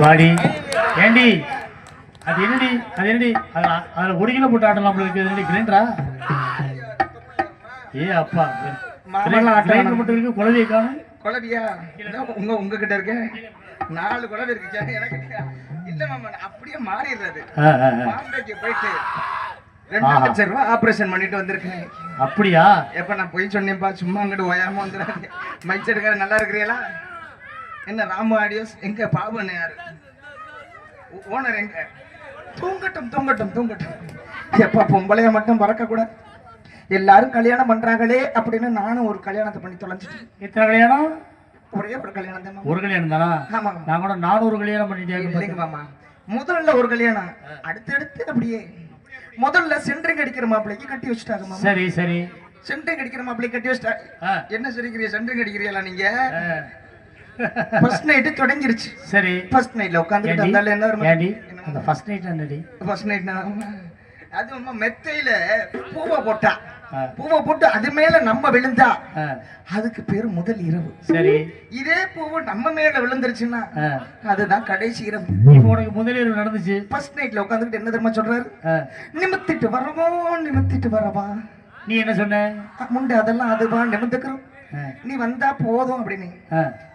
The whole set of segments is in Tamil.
வாடி. ஏண்டி? அது என்னடி? அது என்னடி? அது அதுல ஒரு கிலோ போட்டு ஆட்டலாம் இருக்கு என்னடி கிரைண்டரா ஏ அப்பா. கிரைண்டர் மட்டும் இருக்கு குழந்தைய காணும்? குழவியா உங்க உங்ககிட்ட இருக்க நாலு குழவை இருக்கு எனக்கு இல்ல மாமா அப்படியே மாறிடுறது. போயிட்டு ரெண்டு. லட்சம் ரூபாய் ஆபரேஷன் பண்ணிட்டு வந்திருக்கேன். அப்படியா? எப்ப நான் போய் சொன்னேன்ப்பா சும்மா அங்கிட்டு ஓயாம வந்துடாது மைக் எடுக்கிற நல்லா இருக்கிறீங்களா? என்ன ராமு ஆடியோஸ்? எங்க பாபன் யாரு? ஓனர் எங்க? தூங்கட்டும் தூங்கட்டும் தூங்கட்டும். எப்ப பொம்பளைய மட்டும் பறக்க கூட எல்லாரும் கல்யாணம் பண்றாங்களே அப்படின்னு நானும் ஒரு கல்யாணத்தை பண்ணி தொலைஞ்சிட்டேன். எத்தனை கல்யாணம்? ஒரே ஒரு கல்யாணம் தான். ஒரு கல்யாணம் தானா? ஆமா. நான் கூட நானூறு கல்யாணம் பண்ணிட்டேன். மாமா. முதல்ல ஒரு கல்யாணம். அடுத்தடுத்து அப்படியே. முதல்ல சென்ட்ரிங் அடிக்கிற மாப்பிள்ளைக்கு கட்டி வச்சுட்டாங்க மாமா. சரி சரி. சென்ட்ரிங் அடிக்கிற மாப்பிள்ளைக்கு கட்டி வச்சுட்டாங்க ஆ, என்ன சரிக்கிறீங்க? சென்ட்ரிங் அடிக்கிறீங்களா நீங்க. ஃபர்ஸ்ட் நைட்டு தொடங்கிருச்சு. சரி. ஃபர்ஸ்ட் நைட்ல உட்காந்துட்டு ஏண்டி? வந்தால என்ன வரும்? அந்த ஃபர்ஸ்ட் நைட் என்னடி? ஃபர்ஸ்ட் நைட் அது அம்மா மெத்தையில பூவை போட்டா. பூவை போட்டு அது மேல நம்ம விழுந்தா. அதுக்கு பேரு முதல் இரவு. சரி. இதே பூவு நம்ம மேல விழுந்துருச்சுன்னா. அதுதான் கடைசி இரவு. உனக்கு முதலிரவு நடந்துச்சு. ஃபர்ஸ்ட் நைட்ல உட்காந்துக்கிட்டு என்ன தெரியுமா சொல்றாரு? நிமித்திட்டு வரவோ நிமித்திட்டு வரவா? நீ என்ன சொன்ன? முண்டை அதெல்லாம் அதுவா நிமித்துக்கிறோம். ஆ, நீ வந்தா போதும் அப்படின்னு.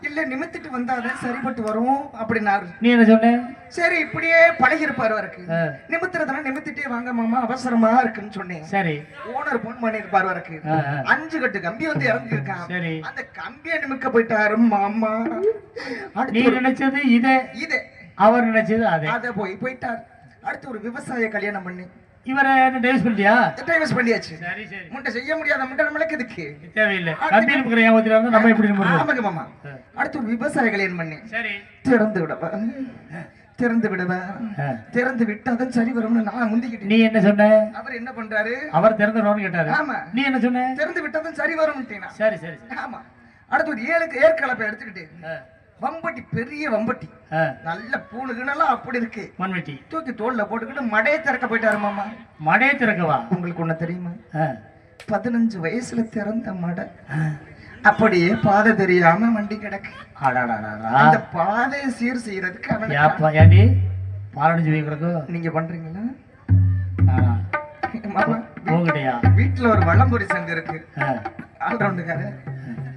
இல்ல நிமித்திட்டு வந்தாதான் சரிப்பட்டு வரும் அப்படின்னாரு. நீ என்ன சொன்ன? சரி இப்படியே பழகிருப்பாரு அவருக்கு. ஆ, நிமித்துறதுனா நிமித்திட்டே வாங்க மாமா அவசரமா இருக்குன்னு சொன்னேன். சரி. ஓனர் போன் பண்ணிருப்பாரு அவருக்கு. அஞ்சு கட்டு கம்பி வந்து இறங்கி இருக்கான் சரி. அந்த கம்பியை நிமிக்க போயிட்டாரு மாமா. நீ நினைச்சது இத? இது. அவர் நினைச்சது அத. போய் போயிட்டார். அடுத்து ஒரு விவசாய கல்யாணம் பண்ணி இவரை பண்ணிட்டியா? டைவர்ஸ் பண்ணியாச்சு. சரி சரி. முட்டை செய்ய முடியாத முட்டை நம்மளுக்கு எதுக்கு? தேவையில்லை. கம்பியில் இருக்கிற ஏமாத்திட்டு இருந்தா நம்ம எப்படி நம்புறது ஆமாங்க மாமா. அடுத்து ஒரு விவசாய கல்யாணம் பண்ணி சரி. திறந்து விடவா? திறந்து விடவா. திறந்து விட்டாதான் சரி வரும்னு நான் முந்திக்கிட்டேன். நீ என்ன சொன்ன? அவர் என்ன பண்றாரு? அவர் திறந்துடுவான்னு கேட்டாரு. ஆமா. நீ என்ன சொன்ன? திறந்து விட்டாதான் சரி வரும்ட்டேன் சரி சரி சரி. ஆமா. அடுத்து ஒரு ஏழுக்கு ஏற்கலப்பை எடுத்துக்கிட்டு. வம்பட்டி பெரிய வம்பட்டி. நல்ல பூணுகுனெல்லாம் அப்படி இருக்கு. மண்வெட்டி. தூக்கி தோல்ல போட்டுக்கிட்டு மடையை திறக்க போயிட்டாரு மாமா. மடையை திறக்கவா? உங்களுக்கு ஒண்ணு தெரியுமா? பதினஞ்சு வயசுல திறந்த மடை. அப்படியே பாதை தெரியாம வண்டி கிடக்கு. அந்த பாதையை சீர் செய்யறதுக்கு ஏண்டி பாலடைஞ்சு போய் கிடக்கும் நீங்க பண்றீங்களா வீட்டுல ஒரு வளம்புரி சங்கு இருக்கு ஆ, ஆல்ரவுண்டுக்காரு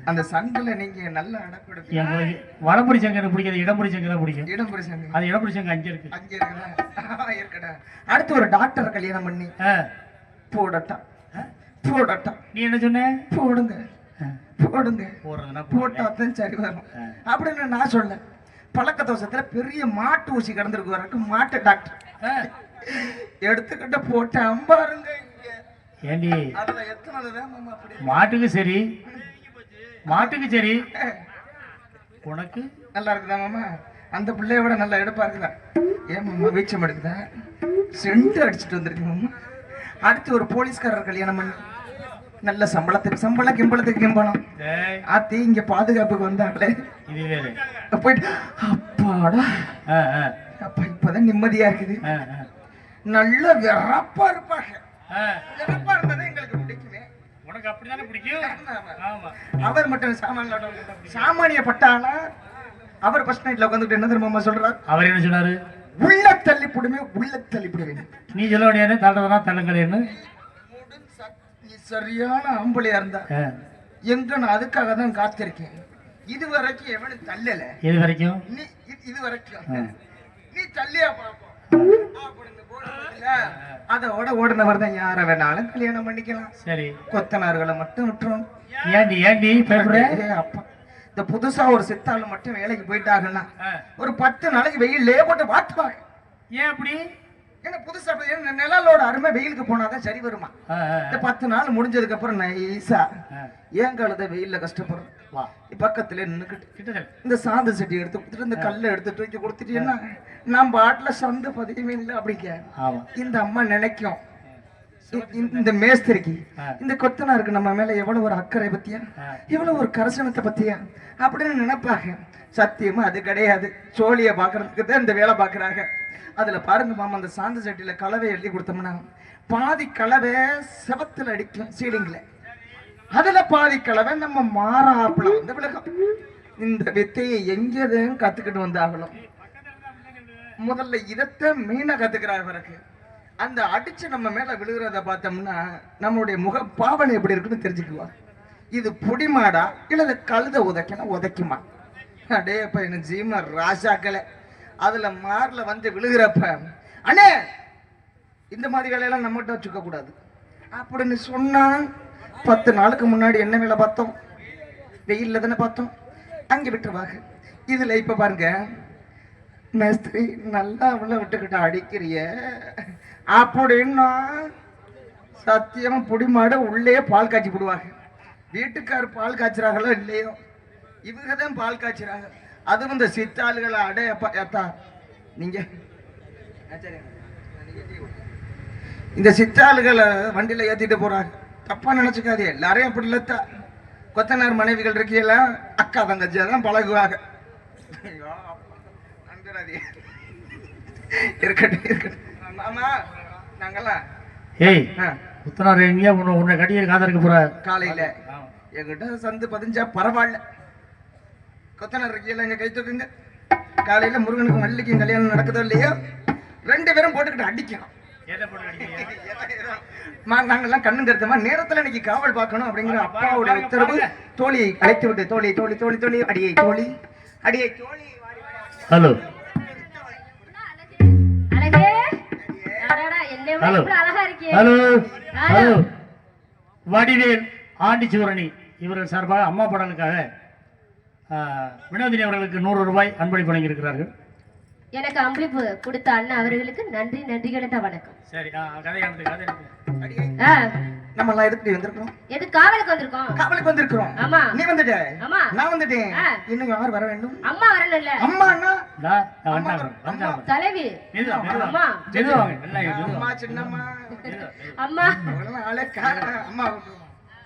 அந்த சங்குல நீங்க நல்ல அடப்படுத்தி எங்களுக்கு வடமுடி சங்கம் எனக்கு பிடிக்காது இடமுடி சங்கம் தான் பிடிக்கும். இடம்புரி சங்கு அது இடமுடி சங்கம் அஞ்சு இருக்கு. அங்க இருக்கடா. அடுத்து ஒரு டாக்டர் கல்யாணம் பண்ணி? போடட்டா. போடட்டா. நீ என்ன சொன்ன? போடுங்க. போடுங்க. போடுறதுன்னா போட்டா தான் சரி வரும். அப்படின்னு நான் சொல்ல. பழக்க தோசத்துல பெரிய மாட்டு ஊசி கடந்திருக்கு வரைக்கும் மாட்டு டாக்டர். எடுத்துக்கிட்ட போட்டு அம்பாருங்க ஏண்டி? மாட்டுக்கு சரி. மாட்டுக்கு சரி உனக்கு? நல்லா இருக்குதா மாமா? அந்த பிள்ளைய விட நல்லா எடுப்பா இருக்குதா? ஏன் மாமா வீச்சம் எடுக்குதா? சென்ட் அடிச்சுட்டு வந்திருக்கு மாமா. அடுத்து ஒரு போலீஸ்காரர் கல்யாணம் பண்ணி. நல்ல சம்பளத்துக்கு சம்பளம் கிம்பளத்துக்கு கிம்பளம் ஆத்தி இங்க பாதுகாப்புக்கு வந்தாங்களே போயிட்டு அப்பாடா. அப்பா இப்பதான் நிம்மதியா இருக்குது. நல்ல வெறப்பா இருப்பாங்க. வெறப்பா பிடிக்குமே உனக்கு அப்படிதானே பிடிக்கும்? அவர் மட்டும் சாமான்ல சாமானிய பட்டானா அவர் ஃபர்ஸ்ட் நைட்ல உட்காந்துட்டு என்ன தெரியுமா சொல்றார்? அவர் என்ன சொன்னாரு? உள்ள தள்ளி புடுமே உள்ள தள்ளி புடுவேன் நீ சொல்ல முடியாது தள்ளுறதுனா தள்ளுங்களேன்னு சரியான ஆம்பளையா இருந்தா எங்க நான் அதுக்காக தான் காத்திருக்கேன். இது வரைக்கும் எவனும் தள்ளல. இது வரைக்கும் நீ இது- வரைக்கும் நீ தள்ளியா பாப்போம்? அதோட ஓடுனவர் தான் யார வேணாலும் கல்யாணம் பண்ணிக்கலாம். சரி. கொத்தனார்களை மட்டும் விட்டுரும். ஏண்டி ஏண்டி அப்பா. இந்த புதுசா ஒரு சித்தாளு மட்டும் வேலைக்கு போயிட்டாங்கன்னா ஒரு பத்து நாளைக்கு வெயிலே போட்டு வாட்டுவாங்க. ஏன் அப்படி? ஏன்னா புதுசா நிழலோட அருமை வெயிலுக்கு போனாதான் சரி வருமா? இந்த பத்து நாள் முடிஞ்சதுக்கு அப்புறம் நைஸா. ஏன் கழுத வெயில்ல கஷ்டப்படுறோம் பக்கத்துல நின்னுக்கிட்டு இந்த சாந்த செடி எடுத்து கொடுத்துட்டு இந்த கல்லை எடுத்து தூக்கி கொடுத்துட்டீங்கன்னா நான் பாட்டுல சந்து பதியவே இல்லை அப்படிங்க ஆமா. இந்த அம்மா நினைக்கும். இந்த மேஸ்திரிக்கு. இந்த கொத்தனாருக்கு நம்ம மேல எவ்வளவு ஒரு அக்கறை பத்தியா. எவ்வளவு ஒரு கரசனத்தை பத்தியா? அப்படின்னு நினைப்பாங்க. சத்தியமா அது கிடையாது. சோழிய பாக்குறதுக்கு தான் இந்த வேலை பாக்குறாங்க. அதுல பாருங்க மாமா அந்த சாந்த சட்டியில கலவை எழுதி கொடுத்தோம்னா பாதி கலவை செவத்துல அடிக்கும் சீலிங்ல. அதுல பாதி கலவை நம்ம மாறாப்புல வந்து விலகும். இந்த வித்தையை எங்கேயும் கத்துக்கிட்டு வந்தாகணும் முதல்ல இதத்தை மெயினா கத்துக்கிறார் பிறகு அந்த அடிச்சு நம்ம மேல விழுகிறத பார்த்தோம்னா நம்மளுடைய முக பாவனை எப்படி இருக்குன்னு தெரிஞ்சுக்குவா. இது புடிமாடா இல்லை கழுத உதைக்கணும் உதைக்குமா? அடே அப்ப என்ன ஜீம ராஜாக்களை. அதுல மார்ல வந்து விழுகிறப்ப அண்ணே இந்த மாதிரி வேலையெல்லாம் நம்மகிட்ட வச்சுக்க கூடாது அப்படின்னு சொன்னா பத்து நாளுக்கு முன்னாடி என்ன வேலை பார்த்தோம்? வெயில்ல தானே பார்த்தோம். அங்கே விட்டுருவாங்க இதில் இப்போ பாருங்க. மேஸ்திரி நல்லா அவளை விட்டுக்கிட்டு அடிக்கிறிய. அப்படின்னா சத்தியம் புடிமாட உள்ளே பால் காய்ச்சி போடுவாங்க வீட்டுக்கார் பால் காய்ச்சிறார்களோ இல்லையோ? இவங்க தான் பால் காய்ச்சிறாங்க. அதுவும் இந்த சித்தாளுகளை அடே அப்பா ஏத்தா நீங்க. இந்த சித்தாளுகளை வண்டியில் ஏற்றிட்டு போகிறாங்க தப்பா நினைச்சுக்காதே. எல்லாரையும் அப்படி இல்லத்தா கொத்தனார் மனைவிகள் இருக்கீங்களா அக்கா தங்கச்சியா தான் பழகுவாங்க. இருக்கட்டும் இருக்கட்டும். ஆமா நாங்கெல்லாம் ஏய் ஆ, புத்தனார் எங்கேயா உன்னை உன்னை கட்டிய காதலிக்க போற? காலையில. என்கிட்ட சந்து பதிஞ்சா பரவாயில்ல. கொத்தனார் இருக்கீங்களா எங்க கை தூக்குங்க. காலையில முருகனுக்கும் வள்ளிக்கும் கல்யாணம் நடக்குதோ இல்லையோ ரெண்டு பேரும் போட்டுக்கிட்டு அடிக்கணும். நாங்கெல்லாம் கண்ணு கருத்தமா? நேரத்துல இன்னைக்கு காவல் பார்க்கணும் அப்படிங்கிற அப்பாவுடைய உத்தரவு தோழியை அழைத்து விட்டு தோழி தோழி தோழி தோழி அடியை தோழி அடியை தோழி hello. Hello. Hello. Hello. Vadivel ஆண்டிச்சுவரணி இவர்கள் சார்பாக அம்மா படலுக்காக வினோதினி அவர்களுக்கு நூறு ரூபாய் அன்பளிப்பு வழங்கியிருக்கிறார்கள். எனக்கு அம்பளிப்பு கொடுத்த அண்ணா அவர்களுக்கு நன்றி நன்றி கிடந்த வணக்கம். சரி நம்ம எல்லாம் எதுக்கு வந்திருக்கோம் எது காவலுக்கு வந்திருக்கோம்? காவலுக்கு வந்திருக்கிறோம். ஆமா. நீ வந்துட்ட? ஆமா. நான் வந்துட்டேன். இன்னும் யார் வர வேண்டும்? அம்மா வரணும்ல. அம்மா அண்ணா. தலைவி. அம்மா. அம்மா. சின்னம்மா. அம்மா. அம்மா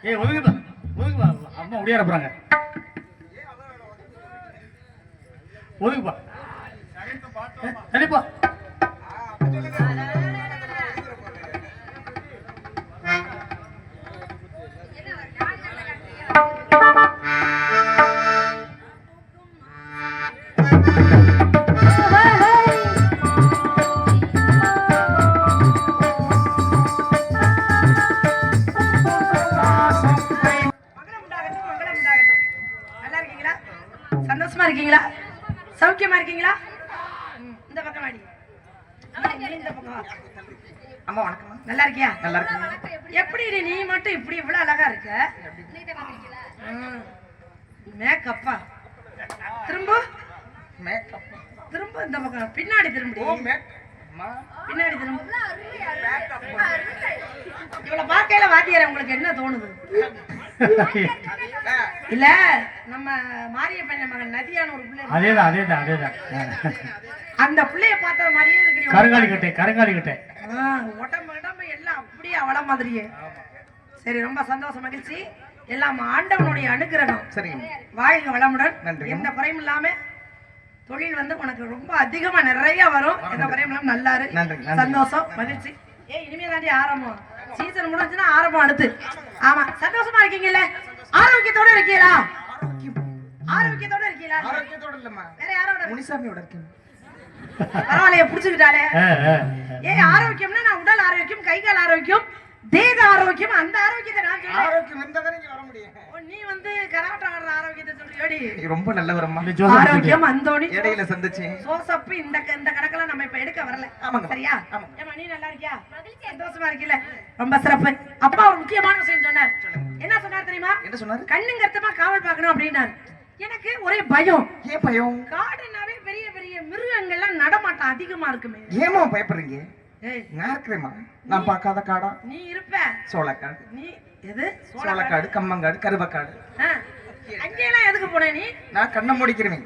ஏய் ஒதுங்குப்பா ஒதுங்குப்பா. அம்மா முடியாட போறாங்க. ஒதுங்குப்பா. கண்டிப்பா. மேக்கப்பா திரும்ப. மேக்கப் திரும்ப இந்த பக்கம். பின்னாடி திரும்பி. ஓ மேக் அம்மா பின்னாடி திரும்ப. இவ்வளவு பார்க்கையில வாத்தியார உங்களுக்கு என்ன தோணுது? இல்ல நம்ம மாரியப்பன் மகன் நதியான ஒரு பிள்ளை. அதேதான் அதேதான் அதேதான். அந்த பிள்ளைய பார்த்த மாதிரியே இருக்கு கருங்காலி கட்டை கருங்காலி கட்டை. ஆ, உடம்பு உடம்பு எல்லாம் அப்படியே அவள மாதிரியே. சரி ரொம்ப சந்தோஷம் மகிழ்ச்சி. எல்லாம் ஆண்டவனுடைய அனுகிரகம். சரிங்க. வாழ்க வளமுடன். நன்றி. எந்த குறையும் இல்லாம தொழில் வந்து உனக்கு ரொம்ப அதிகமா நிறைய வரும். எந்த குறையும் இல்லாம நல்லா இரு நன்றி, நன்றி. சந்தோஷம் மகிழ்ச்சி. ஏ இனிமே தாண்டி ஆரம்பம். சீசன் முடிஞ்சுன்னா ஆரம்பம் அடுத்து. ஆமா. சந்தோஷமா இருக்கீங்கல்ல? ஆரோக்கியத்தோட இருக்கீங்களா? ஆரோக்கியத்தோட இருக்கீங்களா? ஆரோக்கியத்தோட இல்லம்மா. வேற யாரோட? முனிசாமியோட இருக்கேன். பரவாயில்லையே புடிச்சுக்கிட்டாலே. ஏ ஆரோக்கியம்னா நான் உடல் ஆரோக்கியம் கை கால் ஆரோக்கியம். தேக ஆரோக்கியம் அந்த ஆரோக்கியத்தை நான் சொல்றேன். ஆரோக்கியம் இருந்தா இங்க வர முடியும். நீ வந்து கராட்டம் ஆடுற ஆரோக்கியத்தை சொல்றியோடி நீ ரொம்ப நல்லவரம்மா. ஆரோக்கியம் அந்தோணி. இடையில சந்திச்சேன் சோசப்பு இந்த க- இந்த கணக்கெல்லாம் நம்ம இப்ப எடுக்க வரல. ஆமாங்க. சரியா? ஆமா. ஏமா நீ நல்லா இருக்கியா? சந்தோஷமா இருக்கீல ரொம்ப சிறப்பு. அப்பா ஒரு முக்கியமான விஷயம் சொன்னார். என்ன சொன்னார் தெரியுமா? என்ன சொன்னாரு? கண்ணுங்கருத்தமா காவல் பார்க்கணும் அப்படின்னாரு. எனக்கு ஒரே பயம். ஏன் பயம்? காடுனாவே பெரிய பெரிய மிருகங்கள்லாம் நடமாட்டம் அதிகமா இருக்குமே. ஏமா பயப்படுறீங்க? நான் இருக்கிறேம்மா நான் பார்க்காத காடா. நீ இருப்ப. சோளக்காடு. நீ எது? சோளக்காடு. கம்மங்காடு கருவக்காடு. ஆ, அங்கெல்லாம் எதுக்கு போன நீ? நான் கண்ணை முடிக்கிறேன்.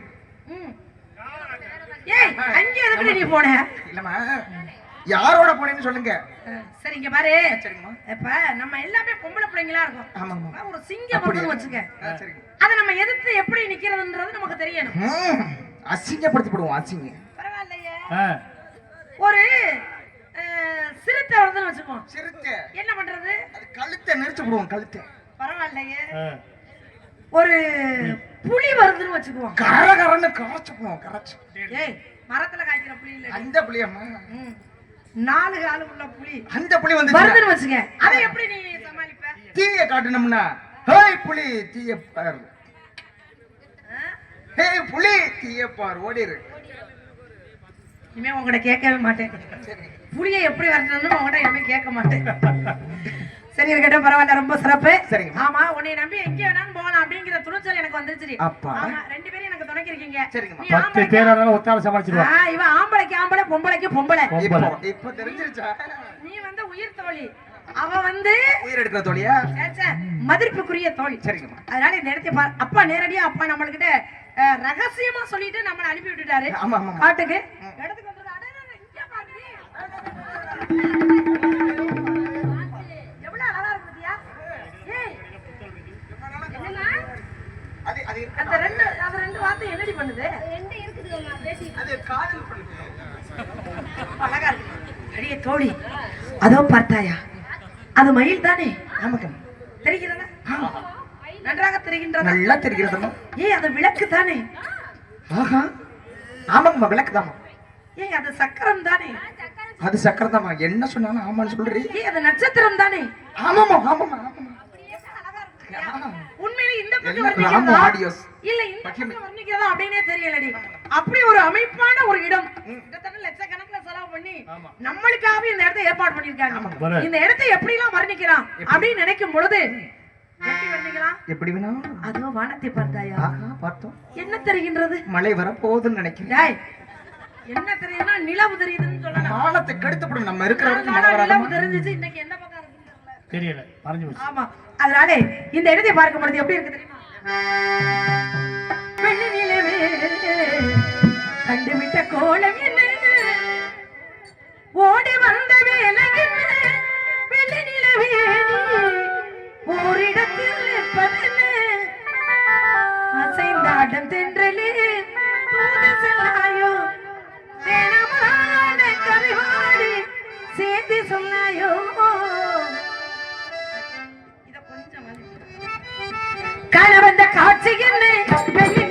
ம். ஏய் அங்கே எதுக்கு நீ போன? இல்லம்மா யாரோட போனேன்னு சொல்லுங்க. சரி இங்க பாரு. சரிங்கம்மா இப்ப நம்ம எல்லாமே பொம்பளை பிள்ளைங்களா இருக்கோம். ஒரு சிங்கம் வந்து வச்சுக்க. அதை நம்ம எதிர்த்து எப்படி நிக்கிறதுன்றது நமக்கு தெரியணும். அசிங்கப்படுத்தி போடுவோம் அசிங்க பரவாயில்லையே. ஒரு சிறுத்தை வருதுன்னு வச்சுக்கோம் சிரிக்க என்ன பண்றது? அது கழுத்தை நெரிச்சு போடுவோம் கழுத்தை. பரவாயில்லையே. ஒரு புலி வருதுன்னு வச்சுக்குவோம். கர கரன்னு கரைச்சு போடுவோம் கரைச்சு. ஏய் மரத்துல காய்க்கிற புளி இல்ல அந்த புளியம்மா ம். நாலு காலு உள்ள புளி அந்த புளி வந்து வருதுன்னு வச்சுக்க. அதை எப்படி நீ சமாளிப்ப? தீய காட்டணும்னா ஹேய் புலி தீய பார்? ஹேய் புலி தீய பார் ஓடிரு. இனிமே உங்ககிட்ட கேட்கவே மாட்டேன். புளியை எப்படி வரணும்னு உங்ககிட்ட இனிமே கேட்க மாட்டேன். சரி இருக்கட்டும் பரவாயில்ல ரொம்ப சிறப்பு. சரிங்கம்மா. ஆமா உன்னை நம்பி எங்க வேணாலும் போகலாம் அப்படிங்கிற துணிச்சல் எனக்கு வந்துருச்சு. அப்பா. ஆமா ரெண்டு பேரும் எனக்கு துணைக்கு இருக்கீங்க. நீ பத்து பேரா இருந்தாலும் ஒத்தால இவன் ஆம்பளைக்கு ஆம்பளை பொம்பளைக்கு பொம்பளை. இப்போ தெரிஞ்சிருச்சா? நீ வந்து உயிர் தோழி. அவ வந்து உயிர் எடுக்கிற தோழியா? மதிப்புக்குரிய தோழி. சரிங்கம்மா. அதனால இந்த இடத்தை அப்பா நேரடியா அப்பா நம்மள்கிட்ட அஹ், ரகசியமா சொல்லிட்டு நம்மள அனுப்பி விட்டுட்டாரு. ஆமா ஆமா காட்டுக்கு இடத்துக்கு தோழி அதோ பார்த்தாயா அது மயில் தானே ஆமாக்கா தெரிகிறதா நன்றாக தெரிகின்றதா நல்லா தெரிகிறதம்மா ஏய் அது விளக்கு தானே ஆஹா. ஆமாங்கம்மா விளக்குதாம்மா. ஏய் அது சக்கரம் தானே அது சக்கரதாம்மா என்ன சொன்னாலும் ஆமான்னு சொல்றீ? அது நட்சத்திரம் தானே. ஆமாம்மா உண்மையிலே இந்த பக்கம் ஆடியோஸ்? இல்ல இந்த பக்கம் வர்ணிக்கிறதா அப்படின்னே தெரியலடி. அப்படி ஒரு அமைப்பான ஒரு இடம். கிட்டத்தட்ட லட்சக்கணக்குல செலவு பண்ணி நம்மளுக்காகவே இந்த இடத்தை ஏற்பாடு பண்ணிருக்காங்க. இந்த இடத்தை எப்படி எல்லாம் வர்ணிக்கலாம் அப்படின்னு நினைக்கும் பொழுது எப்படி வேணாலும். அதோ வானத்தை பார்த்தாயா? பார்த்தோம். என்ன தெரிகின்றது? மழை வரப்போகுதுன்னு நினைக்கிறேன். டேய் என்ன தெரியுதுன்னா நிலவு தெரியுதுன்னு சொல்லலாம். வானத்தை கெடுத்துப்படும் நம்ம இருக்கிற வரைக்கும் மழை நிலவு வராதம்மா தெரிஞ்சுச்சு இன்னைக்கு எந்த பக்கம் இருக்குன்னு தெரியல. தெரியல மறைஞ்சு போச்சு. ஆமா. அதனால இந்த இடத்தை பார்க்கும் பொழுது எப்படி இருக்கு தெரியுமா? வெள்ளி நிலவே கண்டுவிட்ட கோலம் என்ன? ஓடி வந்த வேலை என்ன? சேர்த்து சொல்லாயோ இத கொஞ்சம் காண வந்த காட்சி என்ன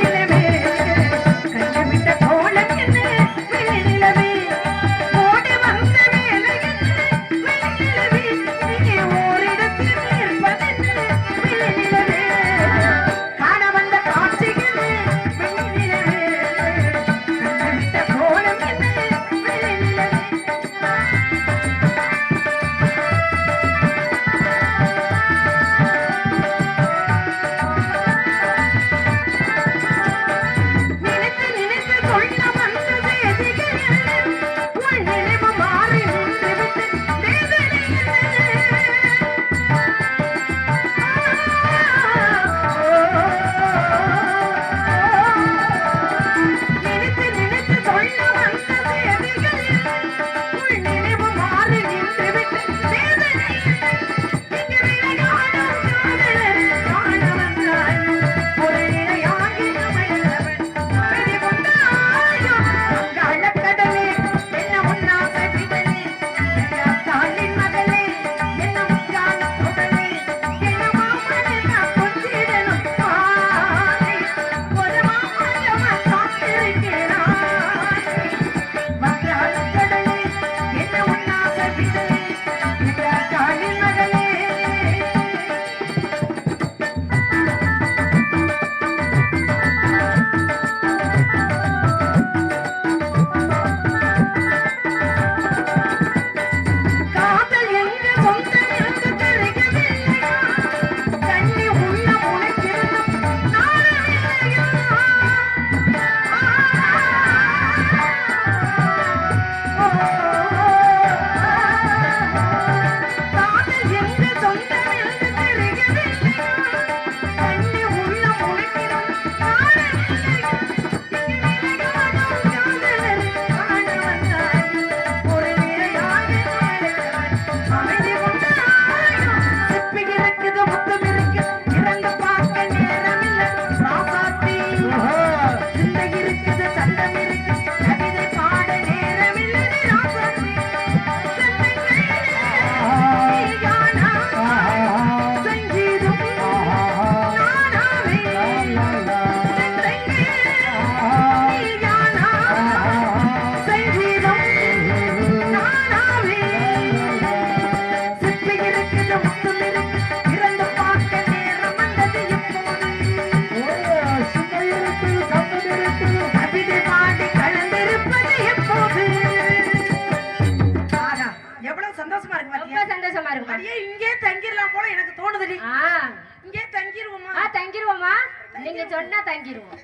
வாங்கிடுவோம்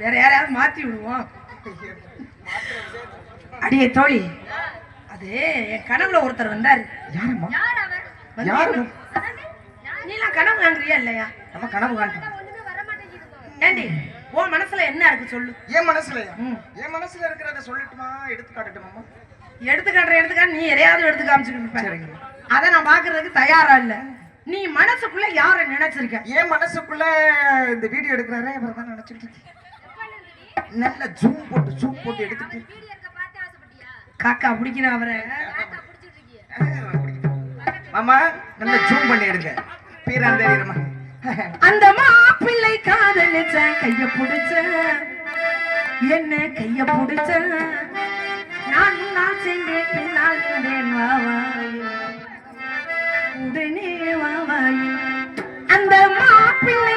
வேற யாரையாவது மாத்தி விடுவோம். அடியே தோழி. அது என் கனவுல ஒருத்தர் வந்தாரு. நீலாம் கனவு காண்றியா இல்லையா? நம்ம கனவு காண்றோம். ஏண்டி உன் மனசுல என்ன இருக்கு சொல்லு. என் மனசுல என் மனசுல இருக்கிறத சொல்லட்டுமா? எடுத்து காட்டட்டுமா எடுத்து காட்டுற எடுத்து நீ எதையாவது எடுத்து காமிச்சுக்கிட்டு இருப்பேன் அதை நான் பாக்குறதுக்கு தயாரா இல்லை. நீ மனசுக்குள்ள யார நினைச்சிருக்க? என் மனசுக்குள்ள இந்த வீடியோ எடுக்கிறாரே இவர் தான் நினைச்சிட்டு இருக்கேன். நல்ல ஜூம் போட்டு ஜூம் போட்டு எடுத்துட்டு. காக்கா பிடிக்கிற அவரை. மாமா நல்ல ஜூம் பண்ணி எடுங்க. பீரான் தெரியுமா அந்த மாப்பிள்ளை காதலிச்ச கைய புடிச்ச. என்ன கைய புடிச்ச? நான் நான் சென்றேன் பின்னால் சென்றேன் வாவாயே உடனே வாவாயே அந்த மாப்பிள்ளை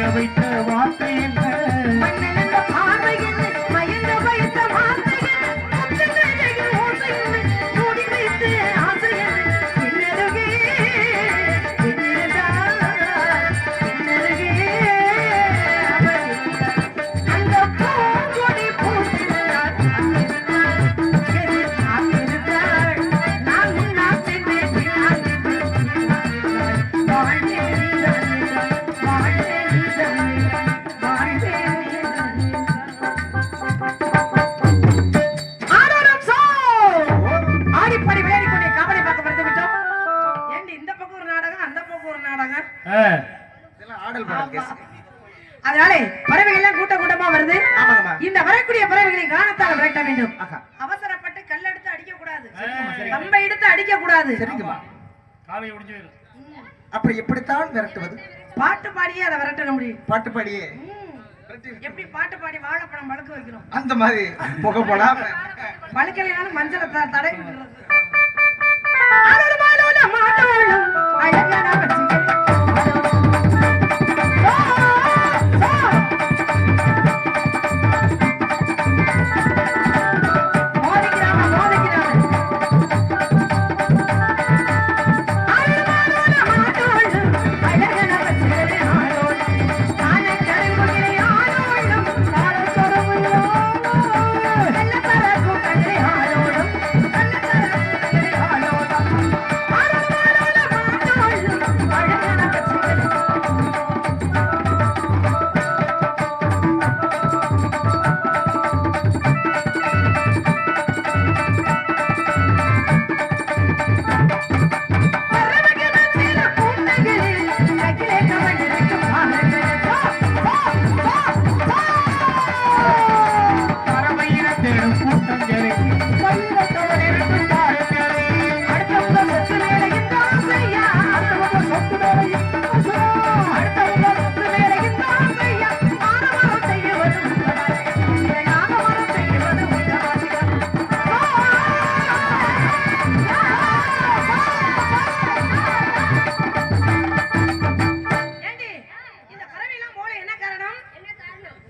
வைத்த பாட்டு. விரட்டி- எப்படி பாட்டு பாடி வாழைப்பழம் பழுக்க வைக்கிறோம் அந்த மாதிரி புகை போடாம பழுக்கலைனாலும் மஞ்சளை த- தடவி விடுறது ஆளோடு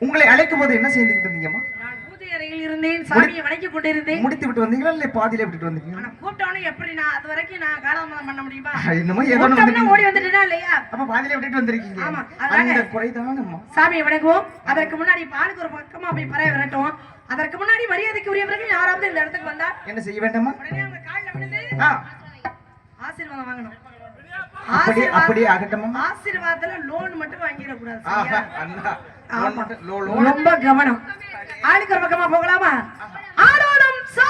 உங்களை அழைக்கும் போது என்ன செய்துக்கிட்டு இருந்தீங்கம்மா அறையில் இருந்தேன் சாமியை வணங்கிக் கொண்டிருந்தேன். முடித்து விட்டு வந்தீங்களா இல்லை பாதியில விட்டுட்டு வந்தீங்களா? ஆனா கூப்பிட்டவனே எப்படி நான் அது வரைக்கும் நான் காலதாமதம் பண்ண முடியுமா? ஏதோ. ஓடி வந்துட்டேனா இல்லையா? அப்ப பாதியில விட்டுட்டு வந்திருக்கீங்க. ஆமா, அந்த குறைதானம்மா சாமியை வணங்குவோம். அதற்கு முன்னாடி பாலுக்கு ஒரு பக்கமா போய் பறவை விரட்டுவோம். அதற்கு முன்னாடி மரியாதைக்கு உரியவர்கள் யாராவது இந்த இடத்துக்கு வந்தா என்ன செய்ய வேண்டாமா? உடனே அவங்க காலில் விழுந்து ஆசீர்வாதம் வாங்கணும். அப்படியே ஆகட்டுமா ஆசீர்வாதத்துல லோன் மட்டும் வாங்கிடக்கூடாது ரொம்ப கவனம். ஆளுக்கு பக்கமா போகலாமா? ஆடோடும் சோ